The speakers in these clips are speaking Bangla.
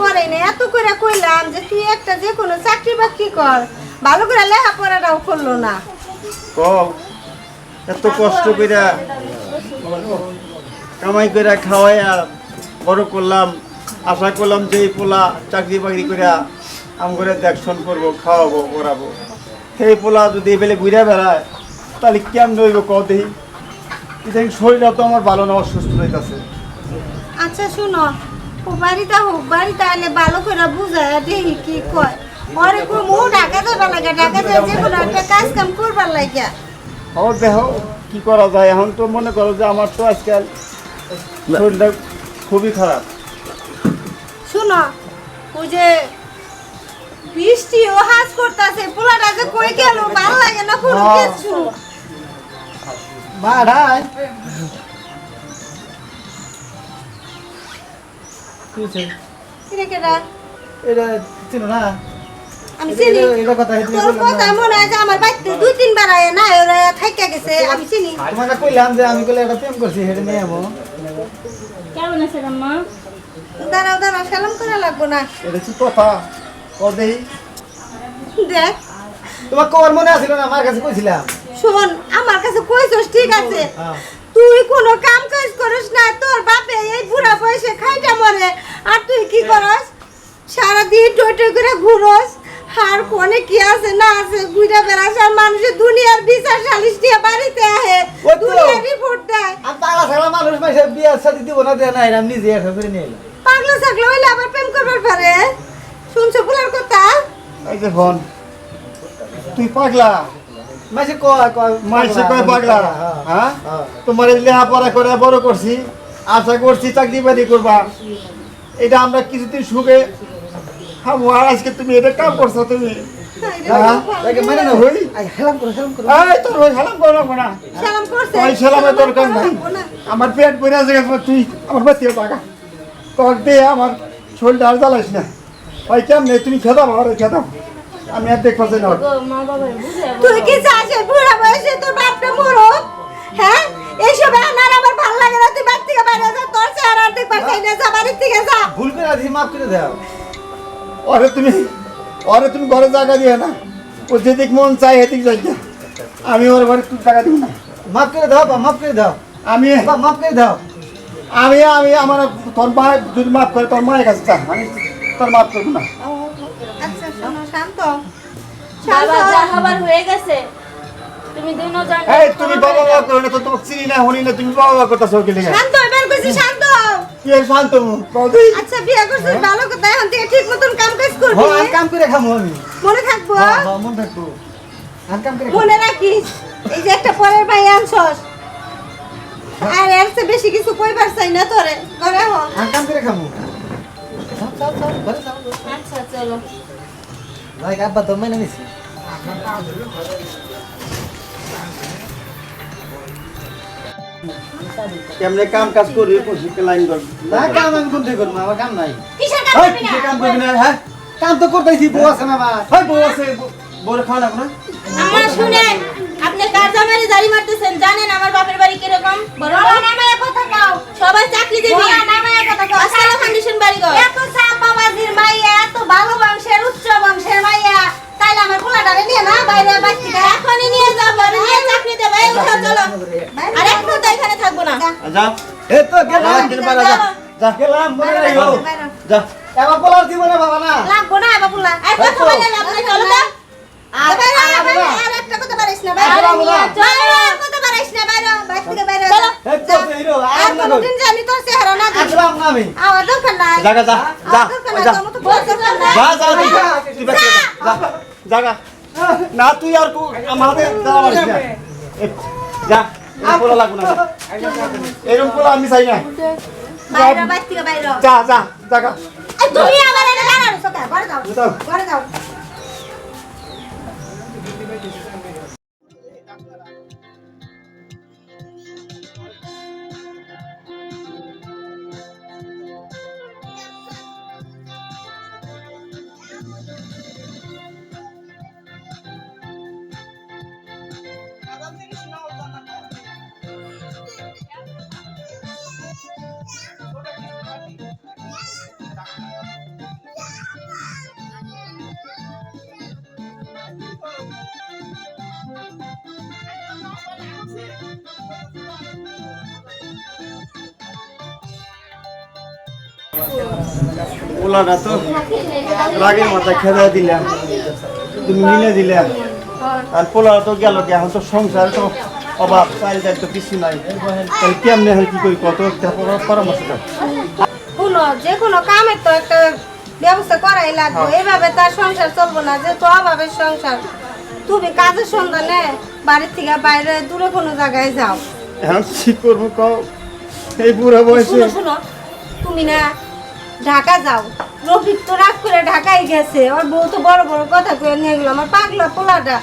করে। এত করে যে তুই একটা চাকরি বাকরি কর। ভালো করে করল না। এত কষ্ট কইরা খাওয়াইয়া বড় করলাম। আশা করলাম যে এই পোলা চাকরি বাকরি কইরা আম করে দেখশন করব খাওয়াবো পড়াবো সেই পোলা যদি এবেলে ঘুরে বেড়ায় তাহলে কেমন রইব কও দেখি ইদানিং শরীরটা তো আমার ভালো না অসুস্থ হইতাছে। আচ্ছা শুনো ও বাড়িতে হোক বাড়িতে আলে ভালো করে বুঝায় দেখি কি কয়। ওরে কো মু ঢাকা যাবার লাগে ঢাকা যায় যে কোনো একটা কাজ কাম করবার লাগে ও দেহ কি করা যায়? এখন তো মনে করো যে আমার তো আজকাল শরীরটা খুবই খারাপ। শুনো ও যে বৃষ্টি ও হাজ করতেছে পোলাটা যে কই গেল? ভালো লাগে না কোনো হ্যাঁ। কিছু। বাড়াই কি কিরে কেডা? এটা চিনো না? আমি চিনি। এটা- এটা কথা হেঁটে তোর কথা মনে যে আমার বাড়িতে দুই তিনবার আয় না ওরা থাইকা গেছে আমি চিনি। তোমাকে কইলাম যে আমি কইলে একটা প্রেম করছি হেঁটে নিয়ে যাব। কেমন আছেন আম্মা দাঁড়াও দাঁড়াও সালাম করা লাগবো না। এটা কি কথা? ও দেখি দেখ। তোমার কবার মনে আছিল না আমার কাছে কইছিলাম। শোন আমার কাছে কইছস ঠিক আছে। হ্যাঁ। তুই কোনো কাম কাজ করিস না তোর বাপে এই বুড়া বয়সে খাইটা মরে। আর তুই কি করস? সারাদিন টই টই করে ঘুরস। আর কোনে কি আছে না আছে ঘুরে বেড়াস। আর মানুষের দুনিয়ার বিচার সালিশ দিয়ে বাড়িতে আহে। দুনিয়ার রিপোর্ট দেয়। আমি পাগলা ছাগলা মানুষ মাইসে বিয়ে সাথে দিব না দেয় না আমি নিজে করে নিয়ে এলাম পাগলা ছাগলা হইলে আবার প্রেম করবার পারে? শুনছো বুলার কথা? এই যে ফোন। তুই পাগলা? মাইসে কয় কয় মাইসে কয় পাগলা? হ্যাঁ হ্যাঁ হ্যাঁ। তোমার এই লেখাপড়া করে বড় করছি আশা করছি চাকরি বাকরি করবা। এটা আমরা কিছুদিন সুখে খাব। আর আজকে তুমি এটা কাম করছ তুমি। হ্যাঁ? দেখে মানে না হই? আই হেলাম করো হেলাম করো। এই তোর ওই সালাম করো না। সালাম করছে। ওই সালামের দরকার নাই। করব না। আমার পেট ভরে আছে তুই আমার বাতি টাকা দে আমার শরীরটা আর জ্বালাইস না। ওই কেমনে? তুমি খেদাম আমার খেদাম আমি আর দেখতে পাচ্ছি না। তুই কি চাস বুড়া বয়সে তোর বাপটা মরুক? হ্যাঁ? এইসব আনার আমার ভালো লাগে না তুই বাড়ি থেকে বাইরে যা তোর চেহারা আর দেখবার চাই না যা বাড়ির থেকে যা। ভুল করে আছি মাফ করে দাও। ওরে তুমি ওরে তুমি ঘরে জায়গা দিও না। ও যেদিক মন চাই এদিক যাই আমি ওর ঘরে তুই টাকা দিব না। মাফ করে দাও বা মাফ করে দাও। আমি বা মাফ করে দাও। আমি আমি আমার তোর মা যদি মাফ করে তোর মায়ের কাছে চা আমি তোর মাফ করব না। আচ্ছা শোনো শান্ত। বাবা শান্ত। যা হবার হয়ে গেছে। তুমি দিনও জানো এই তুমি বাবা বাবা করো না তো তোমাকে চিনি না হনি না তুমি বাবা বাবা করতেছো কি লেগে শান্ত এবার কইছি শান্ত। কি শান্ত? আচ্ছা বিয়ে করছিস ভালো কথা এখন থেকে ঠিক মতন কাম কাজ করবি। হ্যাঁ আমি কাম করে খামো আমি। মনে থাকব হ্যাঁ? হ্যাঁ মন থাকব। আমি কাম করে মনে রাখিস এই যে একটা পরের ভাই আনছস। আর এর চেয়ে বেশি কিছু কইবার চাই না তোরে। ঘরে হ। আমি কাম করে খামো। যাও, যাও, যাও, ঘরে যাও, যাও। আচ্ছা চলো। ভাই আব্বা তো মেনে নিছি। কেমনে কাম কাজ করবি পশিকে লাইন ধর। না কাম আমি কোন করব? আমার কাম নাই। কিসের কাম করবি না? কাম করবি না? হ্যাঁ কাম তো করতেছি বউ আছে না আমার হয় বউ আছে বউরে খাওয়া লাগবে না। আমার শুনেন আপনি কার জামারে জারি মারতেছেন জানেন আমার বাপের বাড়ি কীরকম? বড় বড় নামে কথা কাও। সবাই চাকরি দেবি। বড় নামে কথা কাও। আসলে ফাউন্ডেশন বাড়ি গো এত চাপাবাজির মাইয়া এত ভালো বংশের উচ্চ বংশের মাইয়া। তাইলে আমার পোলাটারে নিয়ে না বাইরে বাইর থেকে এখনই নিয়ে যাব আর নিয়ে চাকরি দেব। এই উঠো চলো। আর একটু তো এখানে থাকব না। যা। এ তো গেলাম। যা যা গেলাম মনে রাখো যা। এবার বলার দিব না বাবা না। লাগবো না বাবুলা আর কথা বলে লাভ নাই চলো তো। আর একটা কথা না বাইরে আর কথা পারিস না বাইরে বাইরে থেকে বাইরে চলো। এই হিরো আর আর না কোনদিন জানি তোর চেহারা না দেখি। আসলাম না আমি। আমার দরকার নাই। যা যা যা যা যা। তুই তুই যা না তুই আর আমাদের যাওয়া না। যা। এরকম পোলা লাগবে না। এরকম পোলা আমি চাই না। বাইরে বাইরে থেকে বাইরে যা যা এই তুমি আবার এনে দাঁড়ানো সকা ঘরে যাও। যাও। ঘরে যাও। পোলাটা তো রাগের মাথায় খেলা দিলাম তুমি মিলে দিলাম আর পোলা তো গেল কি এখন তো সংসার তো অভাব চাল তো কিছু নাই। তাহলে কেমনে এখন কি করি কত পরামর্শ দাও। শুনো যে কোনো কামের তো একটা ব্যবস্থা করাই লাগবে। এইভাবে তার সংসার চলবো না যে তো অভাবের সংসার। তুমি কাজের সন্ধানে বাড়ির থেকে বাইরে দূরে কোনো জায়গায় যাও। এখন কি করব কও? এই বুড়া বয়সে শুনো শুনো। তুমি না ঢাকা যাও। রফিক তো রাগ করে ঢাকায় গেছে। ওর বউ তো বড় বড় কথা কয়ে নিয়ে গেলো আমার পাগলা পোলাটা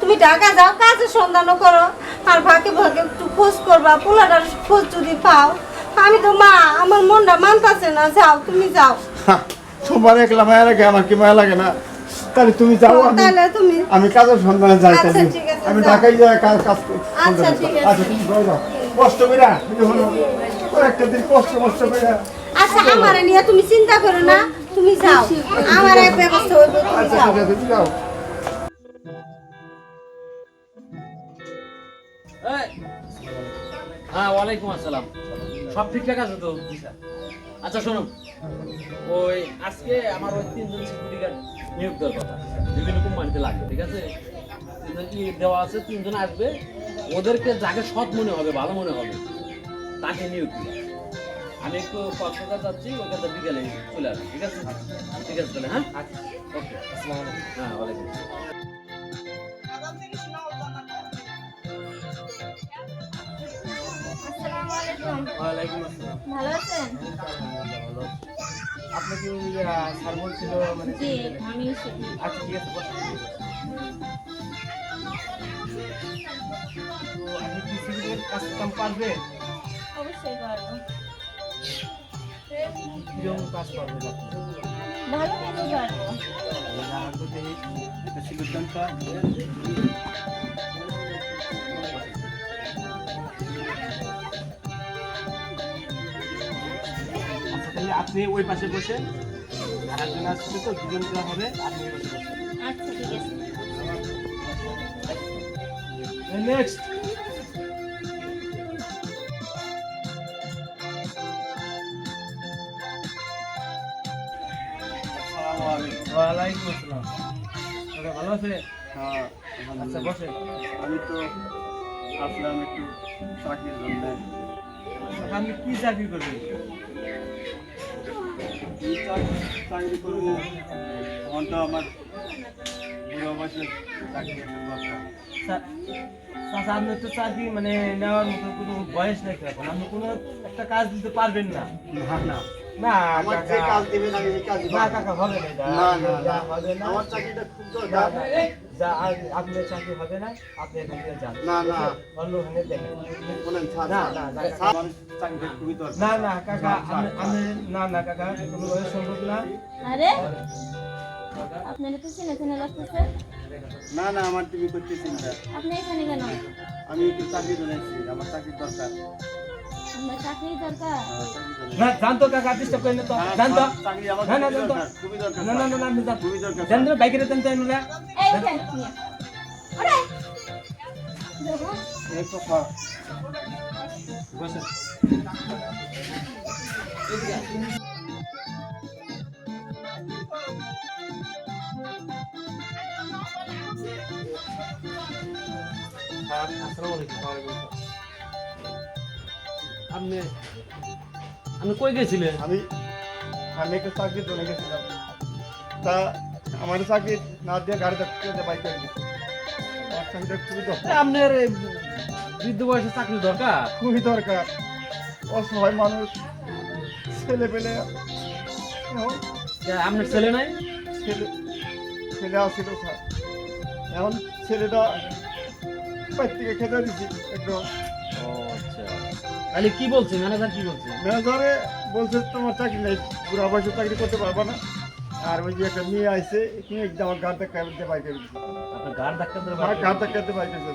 তুমি ঢাকা যাও কাজের সন্ধানও করো। আর ফাঁকে ফাঁকে একটু খোঁজ করবা পোলাটার খোঁজ যদি পাও। আমি তো মা আমার মনটা মানতাছে না যাও তুমি যাও। তোমার একলা মায়া লাগে আমার কি মায়া লাগে না? তাহলে তুমি যাও তাহলে তুমি আমি কাজের সন্ধানে যাই আচ্ছা, তাহলে। আমি। ঢাকায় যাই কাজ কাজ করি। আচ্ছা, ঠিক আছে। আচ্ছা তুমি যাও কষ্ট করে একটা দিন কষ্ট কষ্ট করে আচ্ছা আমার নিয়ে তুমি চিন্তা করো না তুমি যাও। আমার এক ব্যবস্থা হইব তুমি আচ্ছা যাও। হ্যাঁ ওয়ালাইকুম আসসালাম। সব ঠিকঠাক আছে তো? আচ্ছা শুনুন ওই আজকে আমার ওই তিনজন সিকিউরিটি গার্ড নিয়োগ দেওয়ার কথা। বিভিন্ন কোম্পানিতে লাগবে ঠিক আছে? তিনজন কি দেওয়া আছে? তিনজন আসবে। ওদেরকে যাকে সৎ মনে হবে ভালো মনে হবে তাকে নিয়োগ দিবে। আমি একটু কক্সবাজার যাচ্ছি ওখানে বিকেলে চলে আসব ঠিক আছে? ঠিক আছে তাহলে হ্যাঁ? ওকে হ্যাঁ ওয়ালাইকুম আসসালামু। আলাইকুম ওয়ালাইকুম আসসালাম। ভালো আছেন? আপনি কি স্যার বলছিল মানে জি আমি আচ্ছা ঠিক আছে আপনি কি সিভিলের কাজ কাম পারবে অবশ্যই পারব। কীরকম কাজ পারবে আপনি ভালো ওই পাশে বসে আর একজন আসছে তো দুজন করে হবে আপনি আচ্ছা নেক্সট ওয়ালাইকুম আসসালাম। দাদা ভালো আছে? হ্যাঁ আচ্ছা বসে আমি তো আসলাম একটু চাকরির জন্য। আপনি কি চাকরি করবেন? চাকরি করব। তখন তো আমার বুড়ো বয়সে চাকরি আপনার তো চাকরি মানে নেওয়ার মতো কোনো বয়স নাই তো এখন। আপনি কোনো একটা কাজ দিতে পারবেন না না। না না আমার যে কাকা কাজ দেবেন আমি এই কাজ না কাকা হবে না এটা। না না এটা না হবে না আমার চাকরিটা খুব না, দরকার না, যা আ- আপনার চাকরি হবে না আপনি এখান থেকে যান না, না। অন্য ওখানে দেখেন বলেন না, না, না, আমার চাকরিটা খুবই দরকার না না কাকা আপনি আপনি না না কাকা কোনোভাবে সম্ভব না আরে আপনারা তো চেনে চেনে লাগতেছে না না আমার তুমি করতেছি না আপনি এখানে কেন আমি একটু চাকরি আমার চাকরির দরকার না জান তো কাকা ডিস্টার্ব করেন না তো? হ্যাঁ, জান তো? না, না, জান তো। না না না না দরকার জান তো তো না এই কথা বসে। আপনি আপনি কই গেছিলেন? আমি আমি একটা চাকরি জন্য গেছিলাম। তা আমার চাকরি না দিয়ে গাড়িতে বাইক আমার চাকরিটা খুবই দরকার। আপনার বৃদ্ধ বয়সে চাকরি দরকার? খুবই দরকার। অসহায় মানুষ ছেলে পেলে আপনার ছেলে নাই? ছেলে ছেলে আসছিল স্যার। এখন ছেলেটা বাইর থেকে খেতে দিচ্ছি একদম তাহলে কি বলছে? ম্যানেজার কি বলছে? ম্যানেজারে বলছে তোমার চাকরি নেই বুড়া বয়সে চাকরি করতে পারবে না। আর ওই যে একটা মেয়ে আইছে তুমি একদম আমার গাড় ধাক্কা দিতে বাইক দিচ্ছে আপনার গাড় ডাক্তার আমার গাড় ধাক্কা দিতে বাইক করে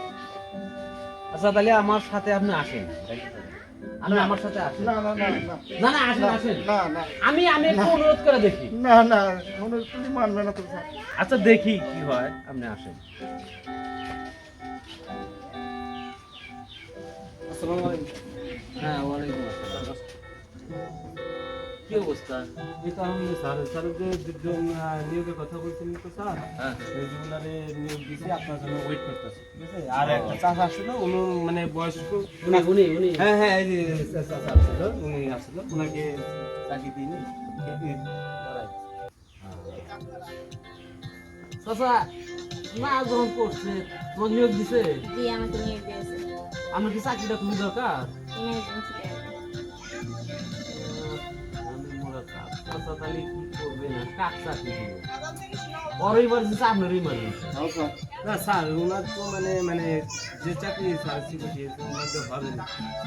আচ্ছা তাহলে আমার সাথে আপনি আসেন। না। আমার সাথে আসেন। না না না না। না না আসেন আসেন। না না। আমি আমি একটু অনুরোধ করে দেখি। না না মনে হচ্ছে তুমি মানবে না তো আচ্ছা দেখি কি হয় আপনি আসেন। আসসালামু আলাইকুম। হ্যাঁ ওয়ালাইকুম আসসালাম। কি অবস্থা? এই তো আমি স্যার স্যার যে দুজন নিয়োগের কথা বলছিলেন তো স্যার। হ্যাঁ। ওনারে নিয়োগ দিয়েছি আপনার জন্য ওয়েট করতেছি ঠিক আছে? আর একটা চাষা আসছিল উনি মানে বয়স্ক। উনি উনি উনি? হ্যাঁ হ্যাঁ এই যে চাষা আসছিল উনি আসছিল ওনাকে চাকরি দিইনি চাচা না যখন করছে তোমার নিয়োগ দিছে? জি আমাকে নিয়োগ দিয়েছে। আমার কি চাকরিটা খুবই দরকার?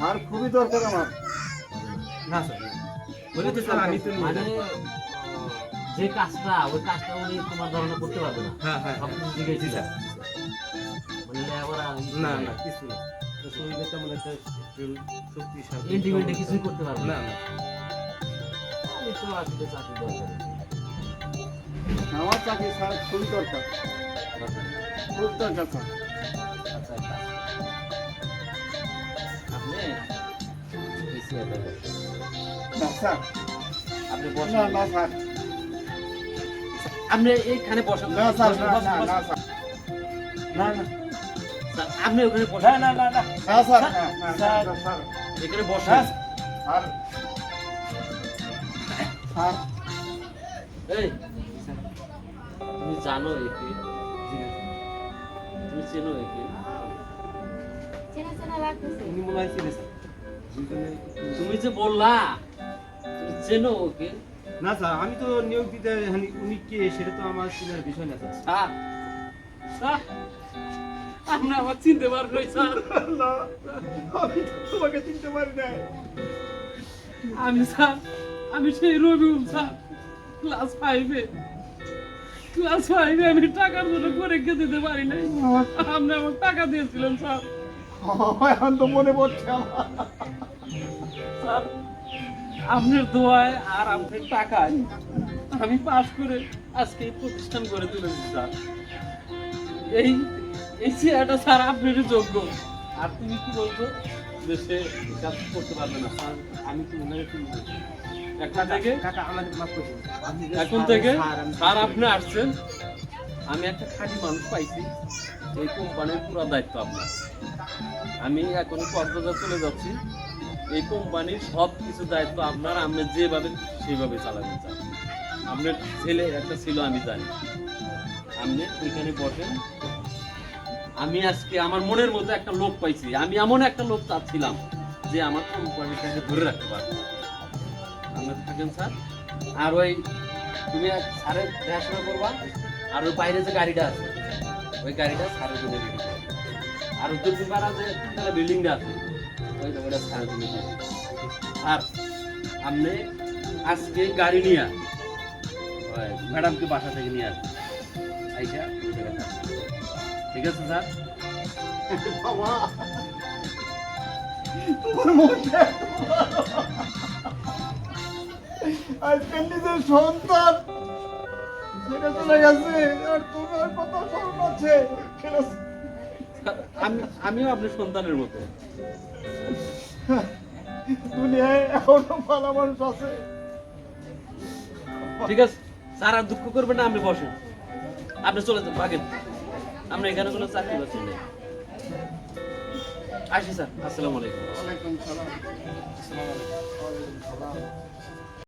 আর খুবই দরকার আমার না স্যার আমি তো মানে যে কাজটা ওই কাজটা উনি তোমার ধারণা করতে পারবে না হ্যাঁ হ্যাঁ সব। কিছু জিজ্ঞেস না না, কিছু না শরীরে তেমন একটা শক্তিশালী ইন্টিমেন্টে কিছুই করতে পারবে না। না আমি তো আসলে চাকরি দরকার আমার চাকরি স্যার খুবই দরকার। খুব দরকার স্যার। আচ্ছা আচ্ছা। আপনি। না স্যার। আপনি বসেন। না স্যার। আপনি এইখানে বসেন। না স্যার না না না। আপনি ওখানে বসেন না না না স্যার না, না, না, স্যার। স্যার। এখানে বসেন স্যার। স্যার। এই তুমি জানো একে? তুমি চেনো একে? হয় তুমি যে বললা তুমি চেনো ওকে? না স্যার আমি তো নিয়োগ দিতে উনি কে সেটা তো আমার চিনার বিষয় না স্যার। স্যার স্যার আপনি আমার চিনতে পারবেন স্যার। না আমি তোমাকে চিনতে পারি না আমি স্যার আমি সেই রবিউল স্যার ক্লাস ফাইভে। ক্লাস ফাইভে আমি টাকার জন্য পরীক্ষা দিতে পারি নাই। আপনি আমার টাকা দিয়েছিলেন স্যার। এখন তো মনে পড়ছে আমার। স্যার আপনার দোয়ায় আর আপনার টাকায় আমি পাস করে আজকে এই প্রতিষ্ঠান করে তুলেছি স্যার। এই এই চেয়ারটা স্যার আপনার যোগ্য। আর তুমি কি বলছো? যে সে কাজ করতে পারবে না। স্যার আমি তো ওনাকে চিনি না। এখন থেকে এখন থেকে স্যার, আপনি আসছেন। আমি একটা খাঁটি মানুষ পাইছি। এই কোম্পানির পুরো দায়িত্ব আপনার। আমি এখন কক্সবাজার চলে যাচ্ছি। এই কোম্পানির সব কিছু দায়িত্ব আপনার। আপনি যেভাবে সেভাবে চালাবেন স্যার আপনার ছেলে একটা ছিল আমি জানি। আপনি ওইখানে বসেন। আমি আজকে আমার মনের মতো একটা লোক পাইছি। আমি এমন একটা লোক চাচ্ছিলাম যে আমার কোম্পানিটাকে ধরে রাখতে পারবে আমরা থাকেন, স্যার? আর ওই তুমি স্যারের দেখাশোনা করবা, আর ওই বাইরে যে গাড়িটা আছে, ওই গাড়িটা স্যারের জন্য রেডি আর দক্ষিণ পাড়া যে তিনতলা বিল্ডিংটা আছে, ওই ওইটা স্যারের জন্য আর আপনি আজকে গাড়ি নিয়ে ম্যাডামকে বাসা থেকে নিয়ে আসবেন আইসা। ঠিক আছে স্যার? বাবা। তোমার মনটা আজকে নিজের সন্তান। সেটা চলে গেছে আর তোমার কথা স্মরণ আছে সেটা আমি আমিও আপনার সন্তানের মতো। দুনিয়ায় এখনও ভালো মানুষ আছে। ঠিক আছে স্যার আর দুঃখ করবেন না আপনি বসেন। আপনি চলে যান আমরা এখানে কোনো চাকরি বাকরি নেই। আসি স্যার আসসালামু আলাইকুম। ওয়ালাইকুম সালাম। আসসালামু সালাম